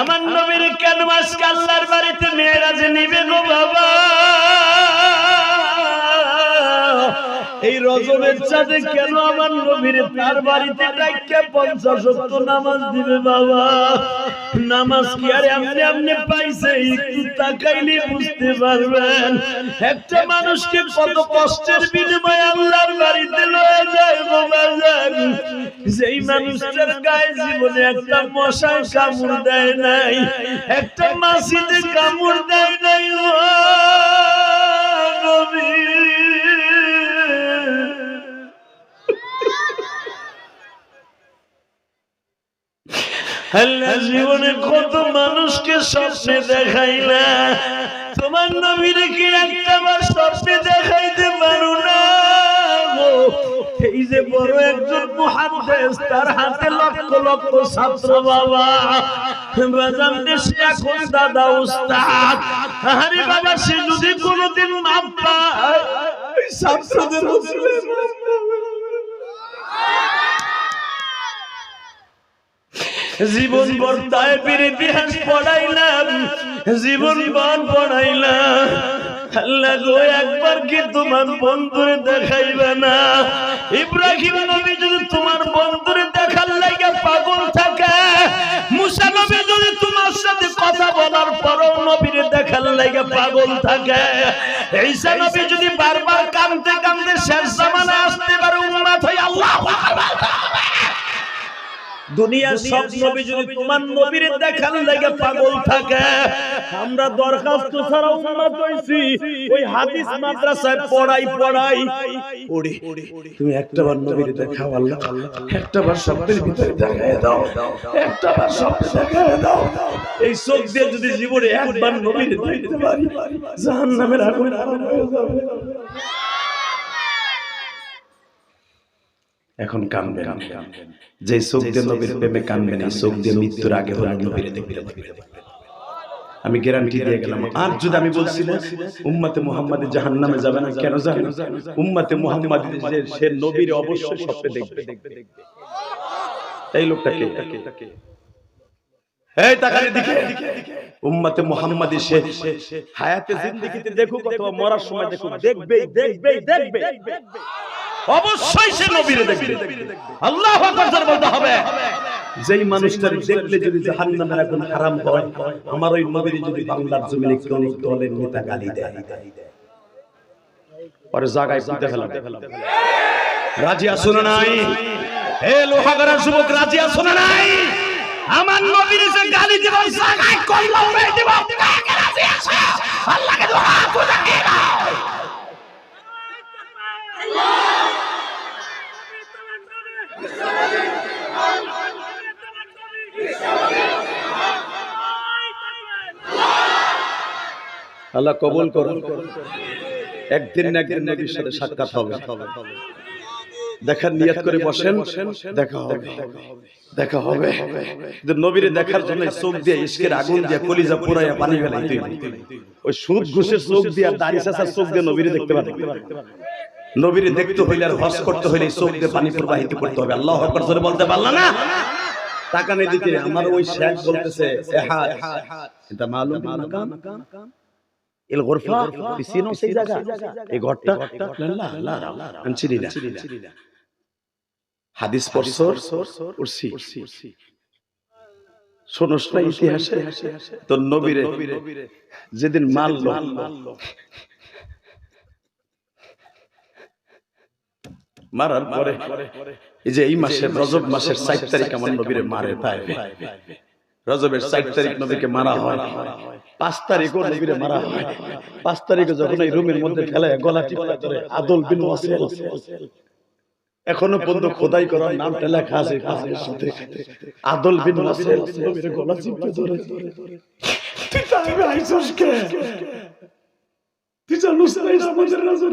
আমার নবীর নিবে গো বাবা। এই চাঁদে কেন আমার নবীর তার বাড়িতে পঞ্চাশ নামাজ দিবে বাবা? নামাজ কি আরে আপনি আপনি পাইছে, একটু তাকাইলে বুঝতে পারবেন। একটা মানুষকে কত কষ্টের বিনিময়ে আল্লাহর বাড়িতে লয়ে যায় বাবা। যেই মানুষটার জীবনে একটা কামড় দেয় নাই, একটা কামড় দেয় নাই জীবনে কত মানুষকে স্বপ্নে দেখাইলা তোমার নবীরে কি একটা বার স্বপ্নে দেখাইতে পারো না? এই যে বড় একজন তার হাতে লক্ষ লক্ষ ছাত্র বাবা। বাজান দেশে এখন দাদা, উস্তাদ। আরে বাবা, সে যদি পায় ছাত্রদের জীবন ভর তাইপের ইতিহাস পড়াইলাম, জীবন ভর পড়াইলাম। আল্লাহ একবার কি তোমার বন্ধুরে দেখাইবে না? ইব্রাহিম নবী যদি তোমার বন্ধুরে দেখার লাগে পাগল থাকে, মুসা নবী যদি তোমার সাথে কথা বলার পরও নবীর দেখার লাগে পাগল থাকে, ঈসা নবী যদি বারবার কাঁদতে কাঁদতে শেষ জামানা আসতে দুনিয়ার সব নবী যদি তোমার নবীর দেখার লাগে পাগল থাকে আমরা দরখাস্ত ছাড়া উম্মত হইছি। ওই হাদিস মাদ্রাসায় পড়াই পড়াই ওরে তুমি একটাবার নবীর দেখাও আল্লাহ। একটাবার স্বপ্নের ভিতরে দেখায় দাও। একটাবার স্বপ্নে দেখায় দাও। এই চোখ দিয়ে যদি জীবনে একবার নবীর দেখতে পারি জাহান্নামের আগুন আরাম হয়ে যাবে। এখন কানবেন। যে চোখ দিয়ে নবীর প্রেমে কানবেন এই চোখ দিয়ে মৃত্যুর আগে হলে নবীর দেখবে আমি গ্যারান্টি দিয়ে গেলাম আর যদি আমি বলছিলাম উম্মতে মুহাম্মাদি জাহান্নামে যাবে না কেন যাবে না উম্মতে মুহাম্মাদি যে সে নবীর অবশ্যই স্বপ্নে দেখবে। এই লোকটাকে এই তাকালে দিকে উম্মতে মুহাম্মাদি সে হায়াতে জিন্দেগিতে দেখুক অথবা মরার সময় দেখুক। দেখবেই দেখবেই দেখবে অবশ্যই সে নবীরে দেখবে। আল্লাহ আকবার বলতে হবে, যেই মানুষটার দেখলে যদি জাহান্নামের আগুন হারাম হয় আমার ওই নবীর যদি বাংলার জমিনে কোন দলের নেতা গালি দেয়। পরে জায়গায় পুঁতে ফেলাবে। রাজি আসো না নাই? হে লোহাগাড়ার যুবক, রাজি আসো না নাই? আমার নবীর যে গালি দিব, জায়গায় কল্লা উড়াই দিব। আল্লাহকে দোয়া করে দাও আল্লাহ কবুল করুন। একদিন না একদিন নবীর সাথে সাক্ষাৎ হবে। দেখার নিয়ত করে বসেন। দেখা হবে। দেখা হবে। নবীরে দেখার জন্য চোখ দিয়ে ইস্কের আগুন দিয়ে কলিজা পুরাইয়া পানি ফেলাই তুই ওই সুদ ঘুষের চোখ দিয়ে দাড়ি চাষার চোখ দিয়ে নবীরে দেখতে পারবে। নবীরে দেখতে হইলে আর হস করতে হইলে চোখ দিয়ে পানি প্রবাহিত করতে হবে। আল্লাহ আকবার জোরে বলতে পারলা না? টাকা নেই দিতে। আমার ওই শেখ বলতেছে এটা মালুম মাকাম এল গোরফা পিসিনো সেই জায়গা এই ঘরটা আনছিলি না হাদিস পড়ছর পড়ছি শোনস না ইতিহাসে তোর নবীরে যেদিন মারলো মারার পরে এই যে এই মাসের রজব মাসের সাত তারিখ আমার নবীরে মারে তাই রজবের সাত তারিখ নবীকে মারা হয় পাঁচ তারিখও নবীরে মারা হয়। পাঁচ তারিখে যখন এই রুমের মধ্যে ফেলায় গলা টিপা ধরে আদল বিন ওয়াসিল। এখনও পর্যন্ত খোদাই করার নামটা লেখা আছে পাহাড়ের সাথে। আদল বিন ওয়াসিল নবীর গলা টিপে ধরে তুই তাহলে আইসস কে? তুই জানুস না আমাদের রাজুর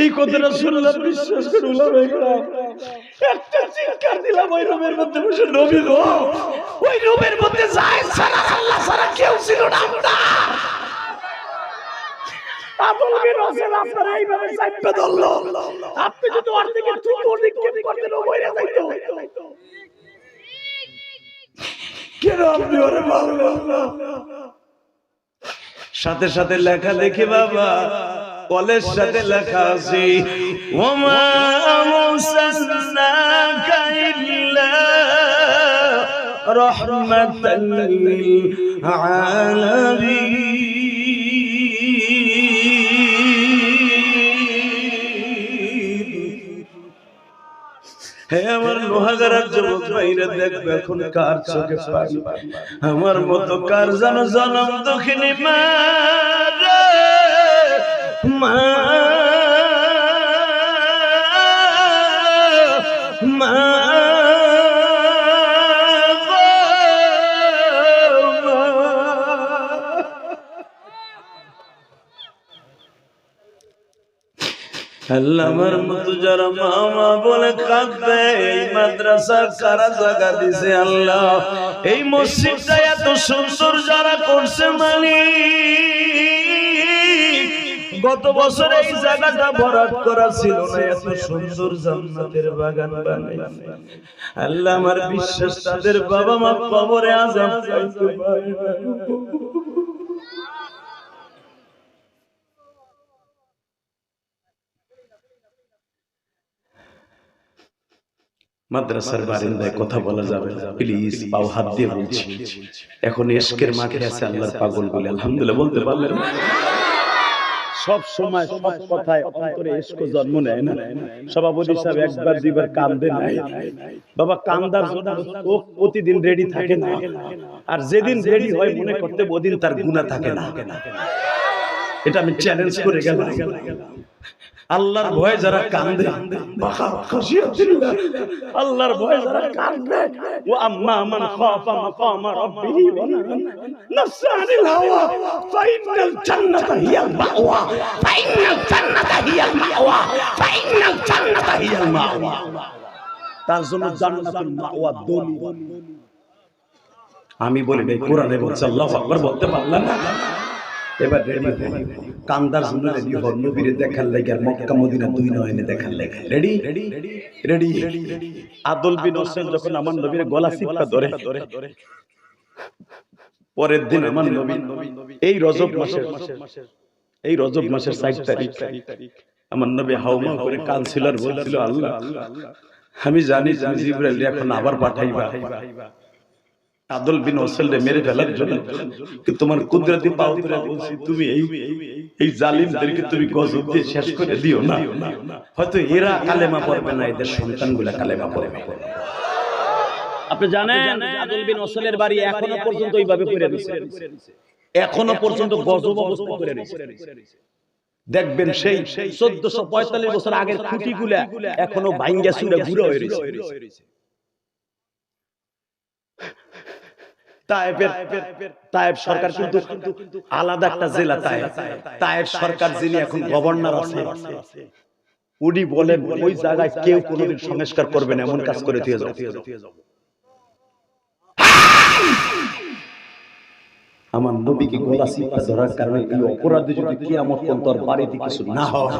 এই কথাটা শুনলাম, বিশ্বাস করে উলাম একটা চিৎকার দিলাম ওই রুমের মধ্যে বসে নবী গো, ওই রুমের মধ্যে যায় সারা আল্লাহ সারা কেউ ছিল না আমরা। আপনি মারলেন না? সাথে সাথে লেখা দেখি বাবা কলের সাথে লেখা আছে ওমা মুসান্নাকা ইল্লা রাহমাতাল লিল আলামিন। হে আমার লোহাগারার যুবক ভাইরা দেখবে এখন কার চোখে পানি। আমার মতো কার যেন জনম দক্ষিণী মা মা মা। আল্লাহ আমার মতো যারা মামা বলে কাঁদবে, এই মাদ্রাসা কারা জায়গা দিছে আল্লাহ এই মসজিদটা এত সুন্দর যারা করছে মানি গত বছর এই জায়গাটা ভরাট করা ছিল না, এত সুন্দর জান্নাতের বাগান বানাইছে আল্লাহ আমার বিশ্বাস, তাদের বাবা মা কবরে আজাব চাইতে পারে মাদ্রাসার বারিন্দায় কথা বলা যাবে প্লিজ পাও হাত দিয়ে বলছি। এখন এশকের মাঠে আছে আল্লাহর পাগল বলে আলহামদুলিল্লাহ বলতে পারলেন না? সব সময় সব কথায় অন্তরে এসকো জন্ম নেয় না। সভাপতি সাহেব একবার দুইবার কান্দে নাই। বাবা, কান্দার জন্য ও প্রতিদিন রেডি থাকে না। আর যেদিন রেডি হয় মনে করতে ওদিন তার গুণা থাকে না। এটা আমি চ্যালেঞ্জ করে গেলাম। আল্লাহর ভয়ে যারা কান্দে আল্লাহর ভয়ে যারা কান্দে ওয়া আম্মা মান খাফা মাকামা রাব্বিহি ওয়া হাওয়া, ফাইনাল জান্নাতা হিয়াল মাওয়া, ফাইনাল জান্নাতা হিয়াল মাওয়া, ফাইনাল জান্নাতা হিয়াল মাওয়া। তার জন্য জান্নাতুল মাওয়া দলি আমি বলি নাই, কোরআনে বলছে আল্লাহু আকবার বলতে পারলাম না। এবার রেডি কান্দার জন্য রেডি হন নবীরে দেখার লাগে মক্কা মদিনা দুই নয়নে দেখার লাগে। রেডি রেডি আদল বিন হোসেন যখন আমার নবীর গলা চিপকা ধরে পরের দিন আমার নবী এই রজব মাসের এই রজব মাসের সাইড তারিখ। আমার নবী হাউমা করে আর বলছিল আল্লাহ আমি জানি জিব্রাইল এখন আবার পাঠাইবা। আদল বিন ওসেলরে মেরে ফেলার জন্য। কিন্তু তোমার কুদরতি পাও ধরে বলছি তুমি এই এই জালিমদেরকে তুমি গজব দিয়ে শেষ করে দিও না। হয়তো এরা কালেমা পড়বে না এদের সন্তানগুলা কালেমা পড়বে। আপনি জানেন আদল বিন ওসলের বাড়ি এখনও পর্যন্ত ওইভাবে পড়ে রয়েছে। এখনও পর্যন্ত গজব অবস্থা করে রয়েছে। দেখবেন সেই চোদ্দশো পঁয়তাল্লিশ বছর আগের খুঁটিগুলা এখনও বাইঙ্গা সুরে ঘুরে হয়ে রয়েছে। তায়েফের তায়েফ সরকার কিন্তু আলাদা একটা জেলা তায়েফ। তায়েফ। সরকার যিনি এখন গভর্নর আছে উনি বলেন ওই জায়গায় কেউ কোনোদিন সংস্কার করবে না এমন কাজ করে দিয়ে আমার নবীকে গলা ধরার কারণে এই অপরাধে যদি কিয়ামত পর্যন্ত আর বাড়িতে কিছু না হয়।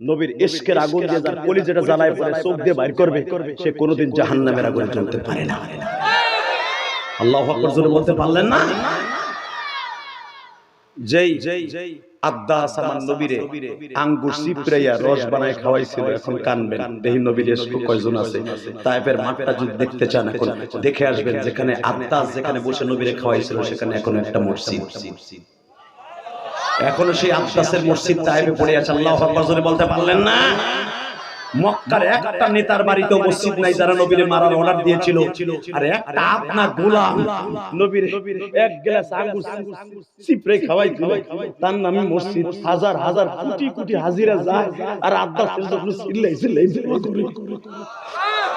নবীর ইশকের আগুন দিয়ে যার কলিজাটা জ্বালায় পড়ে চোখ দিয়ে বাইর করবে সে কোনোদিন জাহান্নামের আগুনে জ্বলতে পারে না। আল্লাহু জোরে বলতে পারলেন না? যেই যেই আব্বাস আমার নবীরে আঙ্গুর সিপড়াইয়া রস বানায় খাওয়াইছিল এখন কানবেন। দেহি নবীর এসকো কয়জন আছে? তাইপের মাঠটা যদি দেখতে চান এখন দেখে আসবেন যেখানে আব্বাস যেখানে বসে নবীরে খাওয়াইছিল সেখানে এখন একটা মসজিদ। এখনও সেই আব্বাসের মসজিদ তাইবে পড়ে আছে আল্লাহু জোরে বলতে পারলেন না? মক্কার একটা নেতার নাই, যারা নবীরে মারার অর্ডার দিয়েছিল। আর একটা আপনার গোলাম নবীর এক গ্লাস আঙ্গুর খাওয়াই তার নামে মসজিদ। হাজার হাজার, কোটি কোটি হাজিরা যায় আর।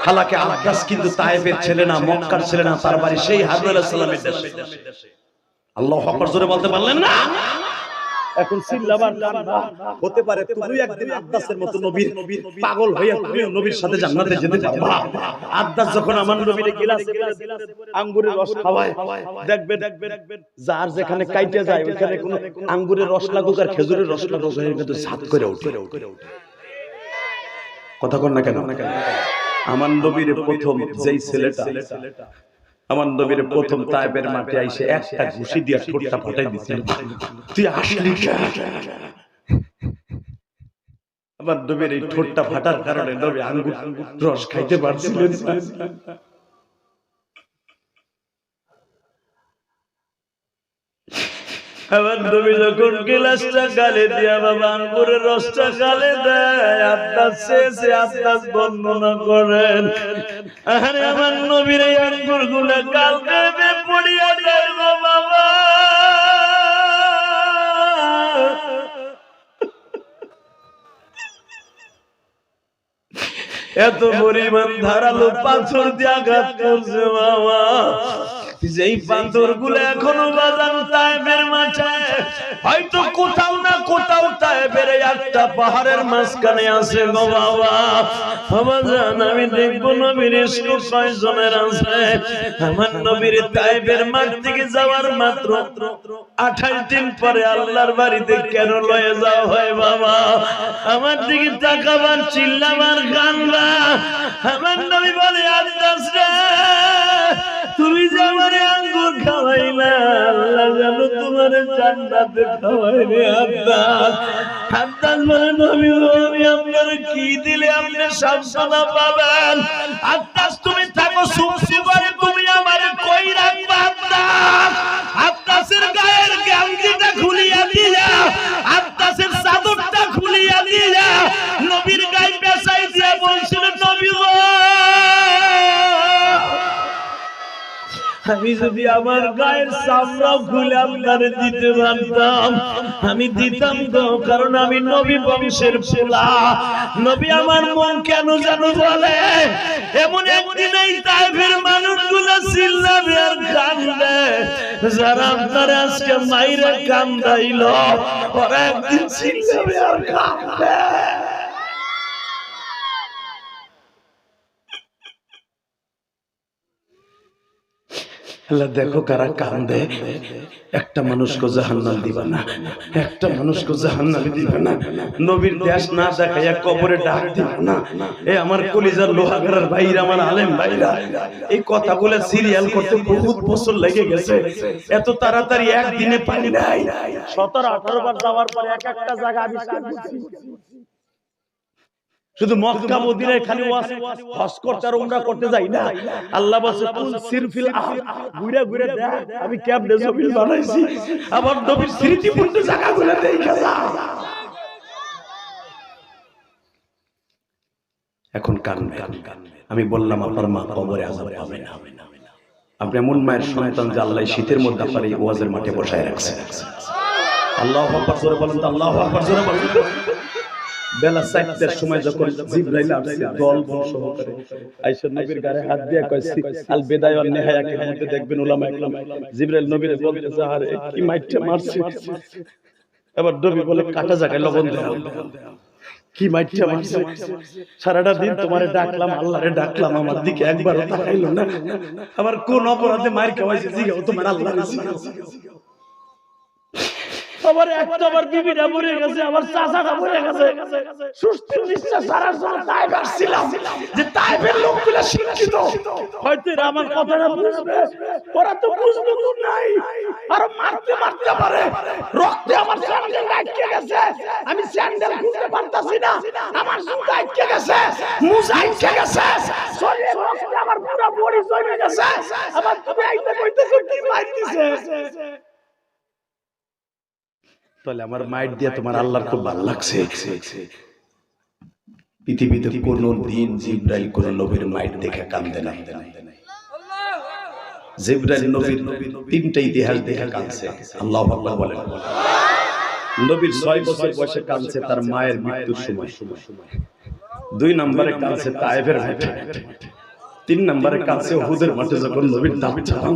হালাকে আব্বাস কিন্তু তায়েফের ছেলে না, মক্কার ছেলে না, তার বাড়ি সেই সালামের দেশে। আল্লাহু বলতে পারলেন না? এখন চিল্লাবার কান্না হতে পারে তুমি একদিন আব্বাসের মতো নবীর পাগল হইয়া তুমি নবীর সাথে জান্নাতে যেতে পারবা আব্বাস যখন আমার নবীর গিলাসে আঙ্গুরের রস খাওয়ায় দেখবে দেখবে যার যেখানে কাইটে যায় ওখানে কোনো আঙ্গুরের রস লাগুক আর খেজুরের রস লাগুক কিন্তু সাত করে ওঠে। কথা কন না কেন? আমার নবীর প্রথম যেই ছেলেটা আমার নবীর প্রথম তাইবের মাঠে আইসে একটা ঘুষি দিয়ে ঠোঁটটা ফাটাই দিছিল। তুই আসলি আমার নবীর এই ঠোঁটটা ফাটার কারণে নবী আঙ্গুর রস খাইতে পারছিলেন আমার নবী যখন গিলাসটা গালে দিয়া বাবা আঙ্গুরের রসটা গালে দেয়, আত্মার শেষে আত্মার বর্ণনা করেন। আরে আমার নবীর এই আঙ্গুরগুলা কাল দেবে পড়িয়া গো বাবা। এত পরিমাণ ধারালো পাথর দিয়ে আঘাত করছে বাবা। যেই পাথরগুলো এখনও বাজান তাইবের মাঠে হয়তো কোথাও না কোথাও তাইবের একটা পাহাড়ের মাঝখানে আছে গো বাবা। বাবা জান, আমি দেখব নবীর ইস্কু কয়জনের আছে। আমার নবীর তাইবের মাঠ থেকে যাওয়ার মাত্র আঠাশ দিন পরে আল্লাহর বাড়িতে কেন লয়ে যাও হয় বাবা? আমার দিকে তাকাবার চিল্লাবার গানবা আমার নবী বলে আন্দাজ রে, তুমি যে আমারে আঙ্গুর খাওয়াই না, আল্লাহ জানো তোমার জান্নাতে খাওয়াইবে আব্দাস আন্দাজ বলে, নবী আমি আপনার কি দিলে আপনি সাবধানা পাবেন? আব্দাস তুমি থাকো সুসি করে তুমি আমারে কই রাখবা আব্দাস আব্দাসের গায়ের গামছিটা আমি যদি আমার গায়ের চামড়াও খুলে আপনারে দিতে পারতাম, আমি দিতাম তো কারণ আমি নবী বংশের ফোলা নবী আমার মন কেন যেন বলে, এমন একদিন এই টাইপের মানুষগুলো চিল্লাবে আর কান্দে, যারা আপনার আজকে মাইরে কান্দাইল, ওরা একদিন চিল্লাবে আর কান্দে। আল্লাহ দেখো কারা কান্দে। একটা মানুষকে জাহান্নাম দিবা না। একটা মানুষকে জাহান্নাম দিবা না। নবীর দেশ না দেখাইয়া কবরে ডাক দিবা না। এ আমার কলিজার লোহাগারের ভাইরা, আমার আলেম ভাইরা, এই কথা বলে সিরিয়াল করতে বহুত বছর লেগে গেছে। এত তাড়াতাড়ি একদিনে পানি নাই। সতেরো, আঠারো বার যাওয়ার পরে এক একটা জায়গা আবিষ্কার করছি। শুধু মক্কা মদিনায় খালি ওয়াজ হজ করতে আর উমরা করতে যাই না। আল্লাহ বলছে কুল সিরফিল ঘুরে ঘুরে দেখ আমি কেমনে জমিন বানাইছি। আবার নবীর স্মৃতিপূর্ণ জায়গাগুলো দেখা যায় এখন কানবে আমি বললাম আপনার মা কবরে আজাব পাবে না। আপনি এমন মায়ের সন্তান যে আল্লাহ শীতের মধ্যে আপনার এই ওয়াজের মাঠে বসায় রাখছে। আল্লাহ আকবার জোরে বলেন তো আল্লাহ আকবার জোরে বলেন। বেলা চারটার সময় যখন জিব্রাইল আসছে, দল সহকারে আয়েশা নবীর গায়ে হাত দিয়ে আল বিদায় মধ্যে দেখবেন ইকরাম জিব্রাইল নবীর কি মাইটটা মারছে? এবার নবী বলে, কাটা জায়গায় লবণ দাও কি মাইটটা মারছে? সারাটা দিন তোমারে ডাকলাম, আল্লাহরে ডাকলাম, আমার দিকে একবারও তাকাইলো না। আমার কোন অপরাধে মার খাওয়াইছে, জিগাও তোমার আমার একটা আমার বিবিটা মরে গেছে, আমার চাচাটা মরে গেছে। সুস্থ নিঃশ্বাস ছাড়ার জন্য তাই ভাবছিলাম যে তাইবের লোকগুলো শিক্ষিত। হয়তো এরা আমার কথাটা বুঝবে, ওরা তো বুঝবে তো নাই। আর মারতে মারতে পারে। রক্তে আমার স্যান্ডেল আটকে গেছে। আমি স্যান্ডেল খুলতে পারতাছি না। আমার জুতা আটকে গেছে। মুজা আটকে গেছে। শরীরে রক্তে আমার পুরো বডি জমে গেছে। আবার তুমি আইতে কইতেছো কি মারতিছে তাহলে আমার মাইট দিয়ে তোমার আল্লাহর খুব ভালো লাগছে। পৃথিবীতে কোন দিন জিব্রাইল কোন নবীর মাইট দেখে কান্দে না। জিব্রাইল নবীর তিনটা ইতিহাস দেখে কাঁদছে। আল্লাহ আকবার বলেন। নবীর ছয় বছর বয়সে কাঁদছে তার মায়ের মৃত্যুর সময়। দুই নম্বরে কাঁদছে তায়েফের মাঠে। তিন নম্বরে কাঁদছে হুদের মাঠে যখন নবীর দাম চালান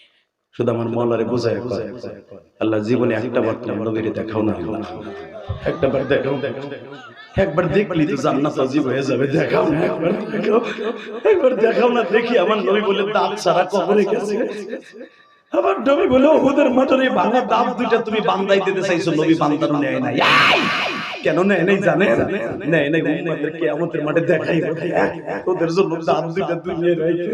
শুধু আমার মলারে বোঝায় কয়, আল্লাহ জীবনে একটা বার তোমার নবীর দেখাও না। একটা বার দেখাও একবার দেখলি তো জান্নাত আজিব হয়ে যাবে দেখাও না একবার দেখাও একবার দেখাও না দেখি আমার নবী বলে দাঁত সারা কবরে গেছে। আমার নবী বলে ওদের মাঠের ভাঙা দাঁত দুইটা তুমি বান্দাই দিতে চাইছো নবী বান্দানো নেয় নাই। কেন নেয় নাই জানে নেয় নাই উম্মতের কিয়ামতের মাঠে দেখাই ওদের জন্য দাঁত দুইটা দুনিয়ায় রাখে